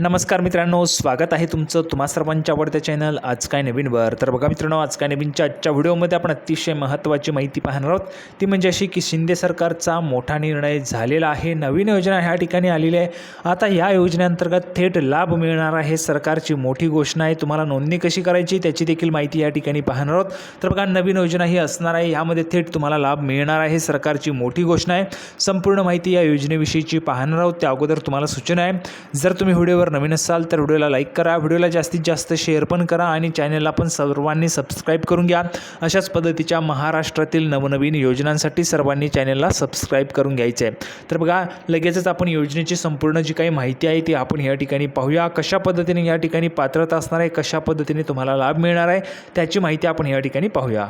नमस्कार मित्रांनो स्वागत आहे तुमचं तुम्हा सर्वांच्या आवडत्या चॅनल आज काय नवीनवर तर बघा मित्रांनो आज काय नवीनच्या आजच्या व्हिडिओमध्ये आपण अतिशय महत्त्वाची माहिती पाहणार आहोत. ती म्हणजे अशी की शिंदे सरकारचा मोठा निर्णय झालेला आहे. नवीन योजना ह्या ठिकाणी आलेली आहे. आता ह्या योजनेअंतर्गत थेट लाभ मिळणार आहे. सरकारची मोठी घोषणा आहे. तुम्हाला नोंदणी कशी करायची त्याची देखील माहिती या ठिकाणी पाहणार आहोत. तर बघा नवीन योजना ही असणार आहे. ह्यामध्ये थेट तुम्हाला लाभ मिळणार आहे. सरकारची मोठी घोषणा आहे. संपूर्ण माहिती या योजनेविषयीची पाहणार आहोत. त्या अगोदर तुम्हाला सूचना आहे. जर तुम्ही व्हिडिओ व्हिडिओवर नवीन असाल तर व्हिडिओला लाईक करा व्हिडिओला जास्तीत जास्त शेअर पण करा आणि चॅनलला पण सर्वांनी सबस्क्राईब करून घ्या. अशाच पद्धतीच्या महाराष्ट्रातील नवनवीन योजनांसाठी सर्वांनी चॅनलला सबस्क्राईब करून घ्यायचं आहे तर बघा लगेचच आपण योजनेची संपूर्ण जी काही माहिती आहे ती आपण या ठिकाणी पाहूया. कशा पद्धतीने या ठिकाणी पात्रता असणार आहे कशा पद्धतीने तुम्हाला लाभ मिळणार आहे त्याची माहिती आपण या ठिकाणी पाहूया.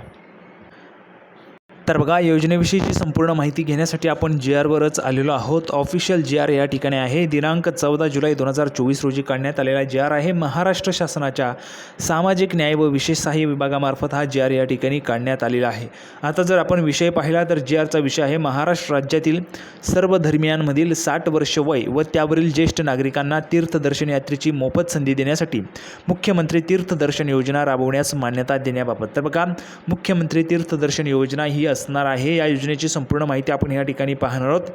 तर बघा योजनेविषयीची संपूर्ण माहिती घेण्यासाठी आपण जी आरवरच आलेलो आहोत. ऑफिशियल जी आर या ठिकाणी आहे. दिनांक चौदा जुलै दोन हजार चोवीस रोजी काढण्यात आलेला जी आर आहे. महाराष्ट्र शासनाच्या सामाजिक न्याय व विशेष सहाय्य विभागामार्फत हा जी आर या ठिकाणी काढण्यात आलेला आहे. आता जर आपण विषय पाहिला तर जी आरचा विषय आहे महाराष्ट्र राज्यातील सर्व धर्मियांमधील साठ वर्ष वय व त्यावरील ज्येष्ठ नागरिकांना तीर्थदर्शन यात्रेची मोफत संधी देण्यासाठी मुख्यमंत्री तीर्थदर्शन योजना राबवण्यास मान्यता देण्याबाबत. तर बघा मुख्यमंत्री तीर्थदर्शन योजना ही असणार आहे. या योजनेची संपूर्ण माहिती आपण या ठिकाणी पाहणार आहोत.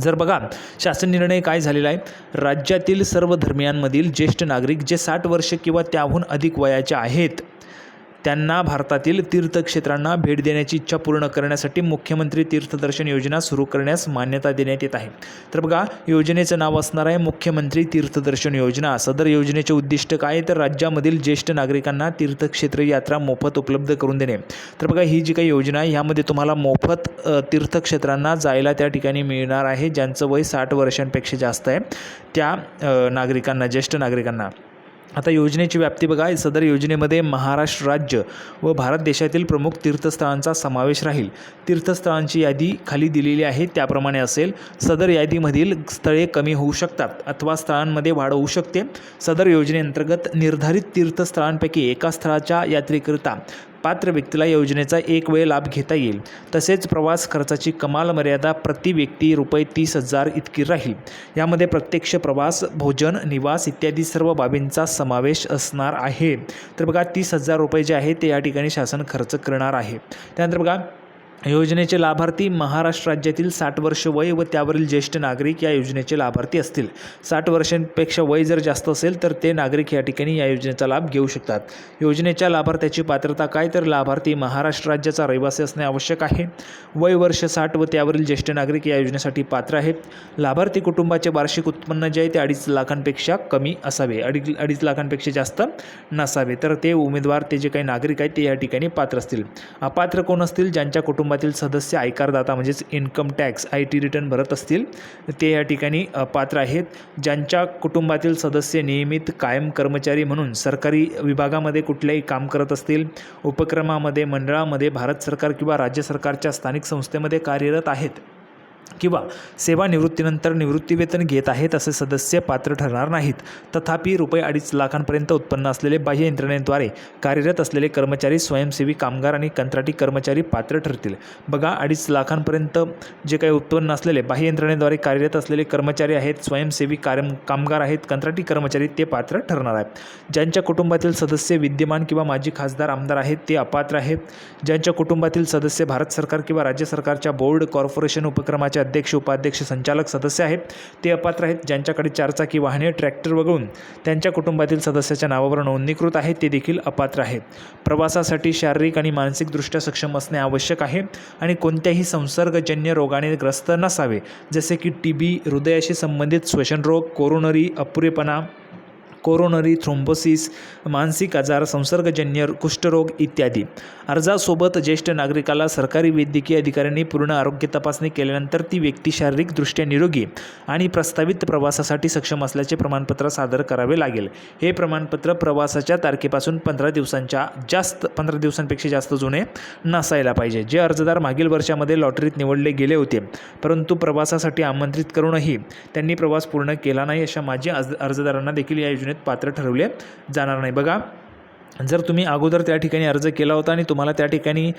जर बघा शासन निर्णय काय झालेला आहे? राज्यातील सर्व धर्मियांमधील ज्येष्ठ नागरिक जे साठ वर्ष किंवा त्याहून अधिक वयाचे आहेत त्यांना भारतातील तीर्थक्षेत्रांना भेट देण्याची इच्छा पूर्ण करण्यासाठी मुख्यमंत्री तीर्थदर्शन योजना सुरू करण्यास मान्यता देण्यात येत आहे. तर बघा योजनेचं नाव असणार आहे मुख्यमंत्री तीर्थदर्शन योजना. सदर योजनेचे उद्दिष्ट काय आहे? तर राज्यामधील ज्येष्ठ नागरिकांना तीर्थक्षेत्र यात्रा मोफत उपलब्ध करून देणे. तर बघा ही जी काही योजना आहे ह्यामध्ये तुम्हाला मोफत तीर्थक्षेत्रांना जायला त्या ठिकाणी मिळणार आहे ज्यांचं वय साठ वर्षांपेक्षा जास्त आहे. त्या नागरिकांना ज्येष्ठ नागरिकांना. आता योजनेची व्याप्ती बघा. सदर योजनेमध्ये महाराष्ट्र राज्य व भारत देशातील प्रमुख तीर्थस्थळांचा समावेश राहील. तीर्थस्थळांची यादी खाली दिलेली आहे. त्याप्रमाणे असेल सदर यादीमधील स्थळे कमी होऊ शकतात अथवा स्थळांमध्ये वाढ होऊ शकते. सदर योजनेअंतर्गत निर्धारित तीर्थस्थळांपैकी एका स्थळाच्या यात्रेकरिता पात्र व्यक्तीला योजनेचा एक वेळ लाभ घेता येईल. तसेच प्रवास खर्चाची कमाल मर्यादा प्रति व्यक्ती रुपये तीस हजार इतकी राहील. यामध्ये प्रत्यक्ष प्रवास भोजन निवास इत्यादी सर्व बाबींचा समावेश असणार आहे. तर बघा तीस हजार रुपये जे आहे ते या ठिकाणी शासन खर्च करणार आहे. त्यानंतर बघा योजनेचे लाभार्थी महाराष्ट्र राज्यातील साठ वर्ष वय व त्यावरील ज्येष्ठ नागरिक या योजनेचे लाभार्थी असतील. साठ वर्षांपेक्षा वय जर जास्त असेल तर ते नागरिक या ठिकाणी या योजनेचा लाभ घेऊ शकतात. योजनेच्या लाभार्थ्याची पात्रता काय? तर लाभार्थी महाराष्ट्र राज्याचा रहिवासी असणे आवश्यक आहे. वय वर्ष साठ व त्यावरील ज्येष्ठ नागरिक या योजनेसाठी पात्र आहेत. लाभार्थी कुटुंबाचे वार्षिक उत्पन्न जे आहे ते अडीच लाखांपेक्षा कमी असावे. अडीच अडीच लाखांपेक्षा जास्त नसावे. तर ते उमेदवार ते जे काही नागरिक आहेत ते या ठिकाणी पात्र असतील. अपात्र कोण असतील? ज्यांच्या कुटुंब कुटुंबातील सदस्य आयकारदाता म्हणजेच income tax I T return भरत असतील ते या ठिकाणी पात्र आहेत. ज्यांच्या कुटुंबातील सदस्य नियमित कायम कर्मचारी म्हणून सरकारी विभागामध्ये कुठल्याही काम करत असतील उपक्रमामध्ये मंडळामध्ये भारत सरकार किंवा राज्य सरकारच्या स्थानिक संस्थेमध्ये कार्यरत आहेत. किंवा सेवानिवृत्तीनंतर निवृत्तीवेतन घेत आहेत असे सदस्य पात्र ठरणार नाहीत. तथापि रुपये अडीच लाखांपर्यंत उत्पन्न असलेले बाह्य यंत्रणेद्वारे कार्यरत असलेले कर्मचारी स्वयंसेवी कामगार आणि कंत्राटी कर्मचारी पात्र ठरतील. बघा अडीच लाखांपर्यंत जे काही उत्पन्न असलेले बाह्य यंत्रणेद्वारे कार्यरत असलेले कर्मचारी आहेत स्वयंसेवी कार्य कामगार आहेत कंत्राटी कर्मचारी ते पात्र ठरणार आहेत. ज्यांच्या कुटुंबातील सदस्य विद्यमान किंवा माजी खासदार आमदार आहेत ते अपात्र आहेत. ज्यांच्या कुटुंबातील सदस्य भारत सरकार किंवा राज्य सरकारच्या बोर्ड कॉर्पोरेशन उपक्रमाच्या उपक्रमाचे अध्यक्ष उपाध्यक्ष संचालक सदस्य आहेत ते अपात्र आहेत. ज्यांच्याकडे चारचाकी वाहने ट्रॅक्टर वगळून त्यांच्या कुटुंबातील सदस्याच्या नावावर नोंदणीकृत आहेत ते देखील अपात्र आहेत. प्रवासासाठी शारीरिक आणि मानसिकदृष्ट्या सक्षम असणे आवश्यक आहे आणि कोणत्याही संसर्गजन्य रोगाने ग्रस्त नसावे. जसे की टी बी हृदयाशी संबंधित श्वसनरोग कोरोनरी अपुरेपणा कोरोनरी थ्रोम्बोसिस मानसिक आजार संसर्गजन्य कुष्ठरोग इत्यादी. अर्जासोबत ज्येष्ठ नागरिकाला सरकारी वैद्यकीय अधिकाऱ्यांनी पूर्ण आरोग्य तपासणी केल्यानंतर ती व्यक्ती शारीरिकदृष्ट्या निरोगी आणि प्रस्तावित प्रवासासाठी सक्षम असल्याचे प्रमाणपत्र सादर करावे लागेल. हे प्रमाणपत्र प्रवासाच्या तारखेपासून पंधरा दिवसांच्या जास्त पंधरा दिवसांपेक्षा जास्त जुने नसायला पाहिजे. जे अर्जदार मागील वर्षामध्ये लॉटरीत निवडले गेले होते परंतु प्रवासासाठी आमंत्रित करूनही त्यांनी प्रवास पूर्ण केला नाही अशा माजी अर्जदारांना देखील या योजनेत पात्र ठरवले जाणार नाही. बघा जर तुम्ही अगोदर त्या ठिकाणी अर्ज केला होता आणि तुम्हाला त्या ठिकाणी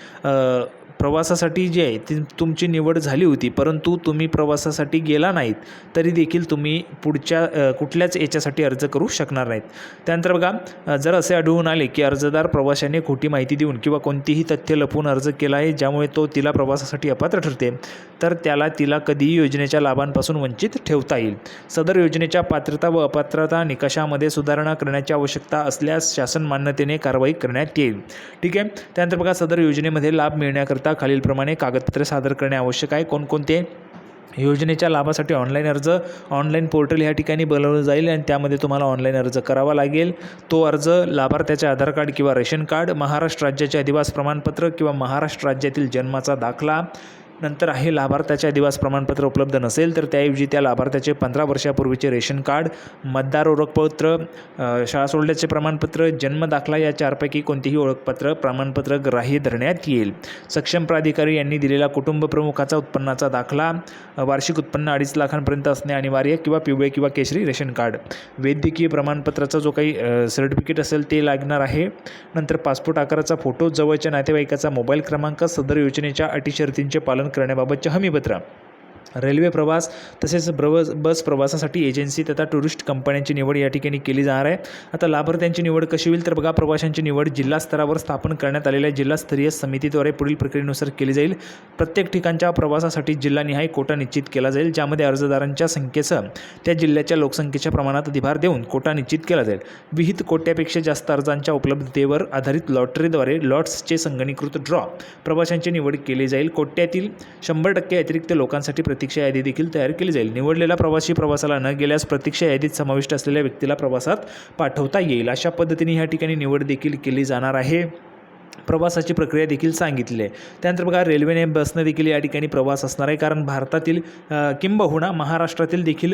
प्रवासासाठी जी आहे ती तुमची निवड झाली होती परंतु तुम्ही प्रवासासाठी गेला नाहीत तरी देखील तुम्ही पुढच्या कुठल्याच याच्यासाठी अर्ज करू शकणार नाहीत. त्यानंतर बघा जर असे आढळून आले की अर्जदार प्रवाशाने खोटी माहिती देऊन किंवा कोणतीही तथ्य लपवून अर्ज केला आहे ज्यामुळे तो तिला प्रवासासाठी अपात्र ठरते तर त्याला तिला कधीही योजनेच्या लाभांपासून वंचित ठेवता येईल. सदर योजनेच्या पात्रता व अपात्रता निकषामध्ये सुधारणा करण्याची आवश्यकता असल्यास शासन मान्यतेने कारवाई करण्यात येईल. ठीक आहे? त्यानंतर बघा सदर योजनेमध्ये लाभ मिळण्याकरता खालीलप्रमाणे कागदपत्रे सादर करणे आवश्यक आहे. कोणकोणते योजनेच्या लाभासाठी ऑनलाईन अर्ज ऑनलाईन पोर्टल ह्या ठिकाणी बनवलं जाईल आणि त्यामध्ये तुम्हाला ऑनलाईन अर्ज करावा लागेल. तो अर्ज लाभार्थ्याचे आधार कार्ड किंवा रेशन कार्ड महाराष्ट्र राज्याचे अधिवास प्रमाणपत्र किंवा महाराष्ट्र राज्यातील जन्माचा दाखला नंतर आहे लाभार्थ्याच्या अधिवास प्रमाणपत्र उपलब्ध नसेल तर त्याऐवजी त्या लाभार्थ्याचे पंधरा वर्षापूर्वीचे रेशन कार्ड मतदार ओळखपत्र शाळा सोडल्याचे प्रमाणपत्र जन्म दाखला या चारपैकी कोणतेही ओळखपत्र प्रमाणपत्र ग्राह्य धरण्यात येईल. सक्षम प्राधिकारी यांनी दिलेला कुटुंब प्रमुखाचा उत्पन्नाचा दाखला वार्षिक उत्पन्न अडीच लाखांपर्यंत असणे अनिवार्य किंवा पिवळे किंवा केशरी रेशन कार्ड. वैद्यकीय प्रमाणपत्राचा जो काही सर्टिफिकेट असेल ते लागणार आहे. नंतर पासपोर्ट आकाराचा फोटो जवळच्या नातेवाईकाचा मोबाईल क्रमांक सदर योजनेच्या अटी शर्तींचे पालन करण्याबाबतच्या हमीपत्रा रेल्वे प्रवास तसेच प्रवास बस प्रवासासाठी एजन्सी तथा टुरिस्ट कंपन्यांची निवड या ठिकाणी केली जाणार आहे. आता लाभार्थ्यांची निवड कशी होईल तर बघा प्रवाशांची निवड जिल्हा स्तरावर स्थापन करण्यात आलेल्या जिल्हास्तरीय समितीद्वारे पुढील प्रक्रियेनुसार केली जाईल. प्रत्येक ठिकाणच्या प्रवासासाठी जिल्हानिहाय कोटा निश्चित केला जाईल ज्यामध्ये अर्जदारांच्या संख्येसह त्या जिल्ह्याच्या लोकसंख्येच्या प्रमाणात अधिभार देऊन कोटा निश्चित केला जाईल. विहित कोट्यापेक्षा जास्त अर्जांच्या उपलब्धतेवर आधारित लॉटरीद्वारे लॉट्सचे संगणीकृत ड्रॉ प्रवाशांची निवड केली जाईल. कोट्यातील शंभर टक्के अतिरिक्त लोकांसाठी प्रतीक्षा यादी देखील तयार केली जाईल. निवडलेला प्रवासी प्रवासाला न गेल्यास प्रतीक्षा यादीत समाविष्ट असलेल्या व्यक्तीला प्रवासात पाठवता येईल. अशा पद्धतीने ह्या ठिकाणी निवड देखील केली जाणार आहे. प्रवासाची प्रक्रिया देखील सांगितली आहे. त्यानंतर बघा रेल्वेने बसनं देखील या ठिकाणी प्रवास असणार आहे. कारण भारतातील किंबहुना महाराष्ट्रातील देखील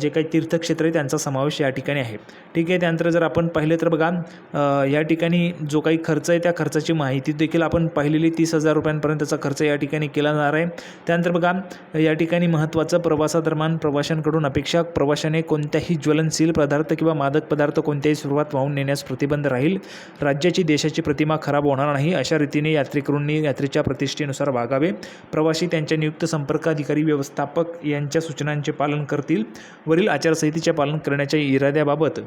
जे काही तीर्थक्षेत्र आहे त्यांचा समावेश या ठिकाणी आहे. ठीक आहे त्यानंतर जर आपण पाहिलं तर बघा या ठिकाणी जो काही खर्च आहे त्या खर्चाची माहिती देखील आपण पाहिलेली तीस हजार रुपयांपर्यंतचा खर्च या ठिकाणी केला जाणार आहे. त्यानंतर बघा या ठिकाणी महत्त्वाचं प्रवासादरम्यान प्रवाशांकडून अपेक्षा प्रवाशाने कोणत्याही ज्वलनशील पदार्थ किंवा मादक पदार्थ कोणत्याही स्वरूपात वाहून नेण्यास प्रतिबंध राहील. राज्याची देशाची प्रतिमा खराब होणार नाही अशा रीतीने यात्रेकरूंनी यात्रेच्या प्रतिष्ठेनुसार वागावे. प्रवासी त्यांच्या नियुक्त संपर्क अधिकारी व्यवस्थापक यांच्या सूचनांचे पालन करतील. वरील आचारसंहितेचे पालन करण्याच्या इराद्याबाबत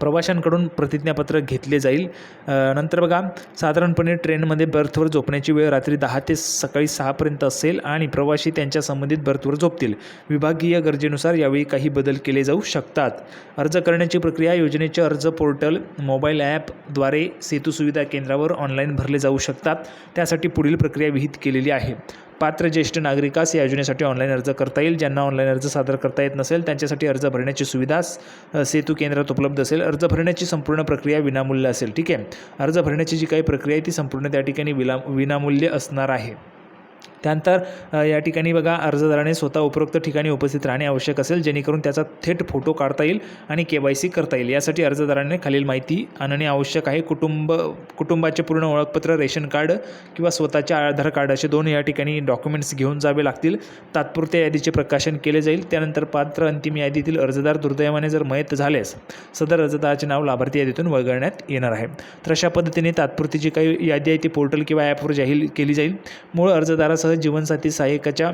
प्रवाशांकडून प्रतिज्ञापत्र घेतले जाईल. नंतर बघा साधारणपणे ट्रेनमध्ये बर्थवर झोपण्याची वेळ रात्री दहा ते सकाळी सहापर्यंत असेल आणि प्रवासी त्यांच्या संबंधित बर्थवर झोपतील. विभागीय गरजेनुसार यावेळी काही बदल केले जाऊ शकतात. अर्ज करण्याची प्रक्रिया योजनेचे अर्ज पोर्टल मोबाईल ॲपद्वारे सेतू सुविधा केंद्रावर ऑनलाईन भरले जाऊ शकतात. त्यासाठी पुढील प्रक्रिया विहित केलेली आहे. पात्र ज्येष्ठ नागरिकास या योजनेसाठी ऑनलाईन अर्ज करता येईल. ज्यांना ऑनलाईन अर्ज सादर करता येत नसेल त्यांच्यासाठी अर्ज भरण्याची सुविधा सेतू केंद्रात उपलब्ध असेल. अर्ज भरण्याची संपूर्ण प्रक्रिया विनामूल्य असेल ठीक आहे? अर्ज भरण्याची जी काही प्रक्रिया आहे ती संपूर्ण त्या ठिकाणी विला विनामूल्य असणार आहे. त्यानंतर या ठिकाणी बघा अर्जदाराने स्वतः उपरोक्त ठिकाणी उपस्थित राहणे आवश्यक असेल जेणेकरून त्याचा थेट फोटो काढता येईल आणि के वाय सी करता येईल. यासाठी अर्जदाराने खालील माहिती आणणे आवश्यक आहे. कुटुंब कुटुंबाचे पूर्ण ओळखपत्र रेशन कार्ड किंवा स्वतःचे आधार कार्ड असे दोन या ठिकाणी डॉक्युमेंट्स घेऊन जावे लागतील. तात्पुरत्या यादीचे प्रकाशन केले जाईल. त्यानंतर पात्र अंतिम यादीतील अर्जदार दुर्दैवाने जर मयत झाल्यास सदर अर्जदाराचे नाव लाभार्थी यादीतून वगळण्यात येणार आहे. तर अशा पद्धतीने तात्पुरती जी काही यादी आहे ती पोर्टल किंवा ॲपवर जाहीर केली जाईल. मूळ अर्जदार अर्जदारासह जीवनसाथी सहाय्यकाच्या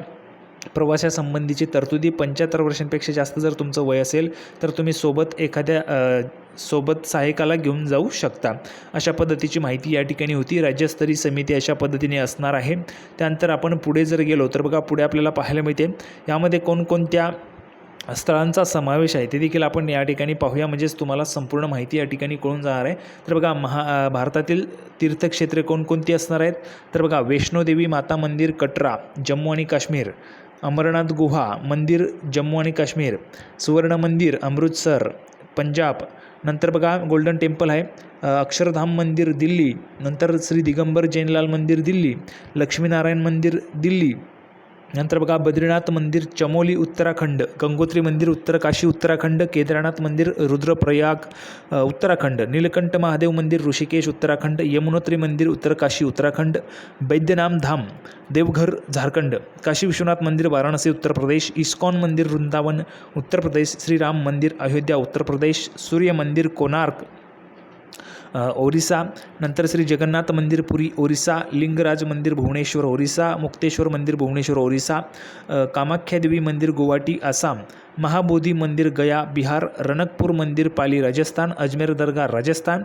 प्रवासासंबंधीची तरतुदी पंच्याहत्तर वर्षांपेक्षा जास्त जर तुमचं वय असेल तर तुम्ही सोबत एखाद्या सोबत सहाय्यकाला घेऊन जाऊ शकता. अशा पद्धतीची माहिती या ठिकाणी होती. राज्यस्तरीय समिती अशा पद्धतीने असणार आहे. त्यानंतर आपण पुढे जर गेलो तर बघा पुढे आपल्याला पाहायला मिळते. यामध्ये कोणकोणत्या स्थळांचा समावेश आहे. ते देखील आपण या ठिकाणी पाहूया. म्हणजेच तुम्हाला संपूर्ण माहिती या ठिकाणी कळून जाणार आहे. तर बघा महा भारतातील तीर्थक्षेत्रे कोणकोणती असणार आहेत? तर बघा वैष्णोदेवी माता मंदिर कटरा जम्मू आणि काश्मीर अमरनाथ गुहा मंदिर जम्मू आणि काश्मीर सुवर्ण मंदिर अमृतसर पंजाब नंतर बघा गोल्डन टेम्पल आहे अक्षरधाम मंदिर दिल्ली नंतर श्री दिगंबर जैनलाल मंदिर दिल्ली लक्ष्मीनारायण मंदिर दिल्ली नंतर बघा बद्रीनाथ मंदिर चमोली उत्तराखंड गंगोत्री मंदिर उत्तरकाशी उत्तराखंड केदारनाथ मंदिर रुद्रप्रयाग उत्तराखंड नीलकंठ महादेव मंदिर ऋषिकेश उत्तराखंड यमुनोत्री मंदिर उत्तरकाशी उत्तराखंड बैद्यनाम धाम देवघर झारखंड काशी विश्वनाथ मंदिर वाराणसी उत्तर प्रदेश इस्कॉन मंदिर वृंदावन उत्तर प्रदेश श्रीराम मंदिर अयोध्या उत्तर प्रदेश सूर्य मंदिर कोणार्क ओरिसा नंतर श्री जगन्नाथ मंदिर पुरी ओरिसा लिंगराज मंदिर भुवनेश्वर ओरिसा मुक्तेश्वर मंदिर भुवनेश्वर ओरिसा कामाख्यादेवी कामाख्या देवी मंदिर गुवाहाटी आसाम. महाबोधी मंदिर गया बिहार रणकपूर मंदिर पाली राजस्थान अजमेर दर्गा राजस्थान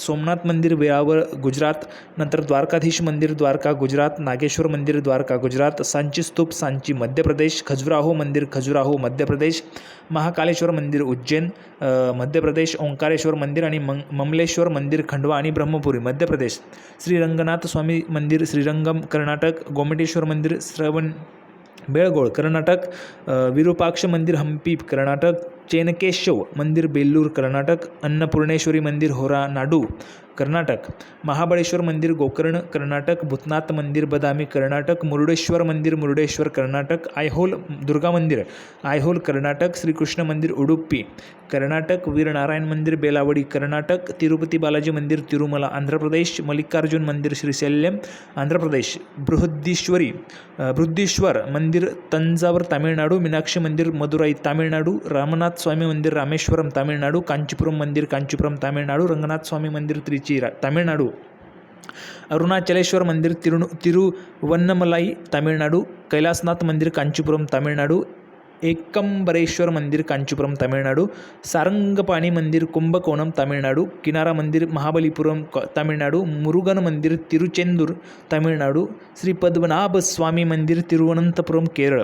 सोमनाथ मंदिर वेळावळ गुजरात नंतर द्वारकाधीश मंदिर द्वारका गुजरात नागेश्वर मंदिर द्वारका गुजरात सांची स्तूप सांची मध्य प्रदेश खजुराहो मंदिर खजुराहो मध्य प्रदेश महाकालेश्वर मंदिर उज्जैन मध्य प्रदेश ओंकारेश्वर मंदिर आणि मंग ममलेश्वर मंदिर खंडवा आणि ब्रह्मपुरी मध्य प्रदेश श्रीरंगनाथ स्वामी मंदिर श्रीरंगम कर्नाटक गोमटेश्वर मंदिर श्रवण बेळगोळ कर्नाटक विरूपाक्ष मंदिर हंपी कर्नाटक चेनकेशव मंदिर बेल्लूर कर्नाटक अन्नपूर्णेश्वरी मंदिर होरा नाडू कर्नाटक महाबळेश्वर मंदिर गोकर्ण कर्नाटक भूतनाथ मंदिर बदामी कर्नाटक मुरुडेश्वर मंदिर मुरुडेश्वर कर्नाटक आयहोल दुर्गा मंदिर आयहोल कर्नाटक श्रीकृष्ण मंदिर उडुपी कर्नाटक वीरनारायण मंदिर बेलावडी कर्नाटक तिरुपती बालाजी मंदिर तिरुमला आंध्र प्रदेश मल्लिकार्जुन मंदिर श्रीशैल्यम आंध्र प्रदेश बृहद्दीश्वरी अ, मंदिर तंजावर तामिळनाडू मीनाक्षी मंदिर मदुराई तामिळनाडू रामनाथ स्वामी मंदिर रामेश्वरम तामिळनाडू कांचीपुरम मंदिर कांचीपुरम तामिळनाडू रंगनाथ स्वामी मंदिर त्रिची तामिळनाडू अरुणाचलेश्वर मंदिर तिरुण तिरुवन्नमलाई तामिळनाडू कैलासनाथ मंदिर कांचीपुरम तामिळनाडू एकंबरेश्वर मंदिर कांचीपुरम तामिळनाडू सारंगपाणी मंदिर कुंभकोणम तामिळनाडू किनारा मंदिर महाबलीपुरम तामिळनाडू मुरुगन मंदिर तिरुचेंदूर तामिळनाडू श्री पद्मनाभ स्वामी मंदिर तिरुवनंतपुरम केरळ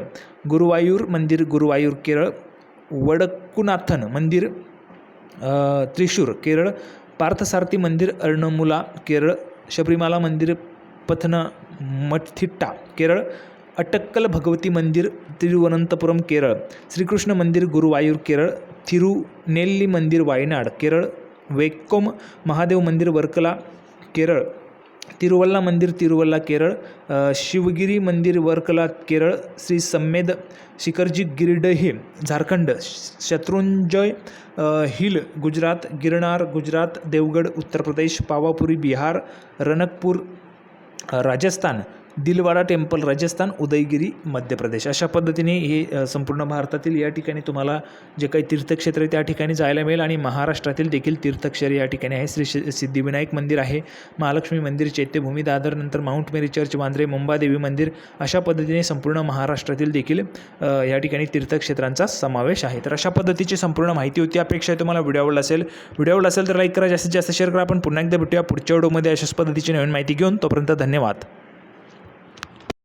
गुरुवायूर मंदिर गुरुवायूर केरळ वडकुनाथन मंदिर त्रिशूर केरळ पार्थसारथी मंदिर अर्णमुला केरळ शबरीमाला मंदिर पथनमथिट्टा केरळ अटक्कल भगवती मंदिर तिरुवनंतपुरम केरळ श्रीकृष्ण मंदिर गुरुवायूर केरळ थिरुनेल्ली मंदिर वायनाड केरळ वेक्कोम महादेव मंदिर वर्कला केरळ तिरुवल्ला मंदिर तिरुवल्ला केरळ शिवगिरी मंदिर वर्कला केरळ श्री सम्मेद शिखरजी गिरडहे झारखंड श- शत्रुंजय हिल गुजरात गिरनार गुजरात देवगड उत्तर प्रदेश पावापुरी बिहार रणकपूर राजस्थान दिलवाडा टेम्पल राजस्थान उदयगिरी मध्य प्रदेश. अशा पद्धतीने हे संपूर्ण भारतातील या ठिकाणी तुम्हाला जे काही तीर्थक्षेत्र आहे त्या ठिकाणी जायला मिळेल आणि महाराष्ट्रातील देखील तीर्थक्षेत्र या ठिकाणी आहे. श्री शि- सिद्धिविनायक मंदिर आहे महालक्ष्मी मंदिर चैत्यभूमी दादर नंतर Mount Mary church Vandre Mumbadevi मंदिर अशा पद्धतीने संपूर्ण महाराष्ट्रातील देखील या ठिकाणी तीर्थक्षेत्रांचा समावेश आहे. तर अशा पद्धतीची संपूर्ण माहिती होती. अपेक्षा आहे तुम्हाला व्हिडिओ आवडला असेल. व्हिडिओ आवडला असेल तर लाईक करा. जास्तीत जास्त शेअर करा. आपण पुन्हा एकदा भेटूया पुढच्या व्हिडिओमध्ये. अशाच पद्धतीची नवीन माहिती घेऊन तोपर्यंत धन्यवाद.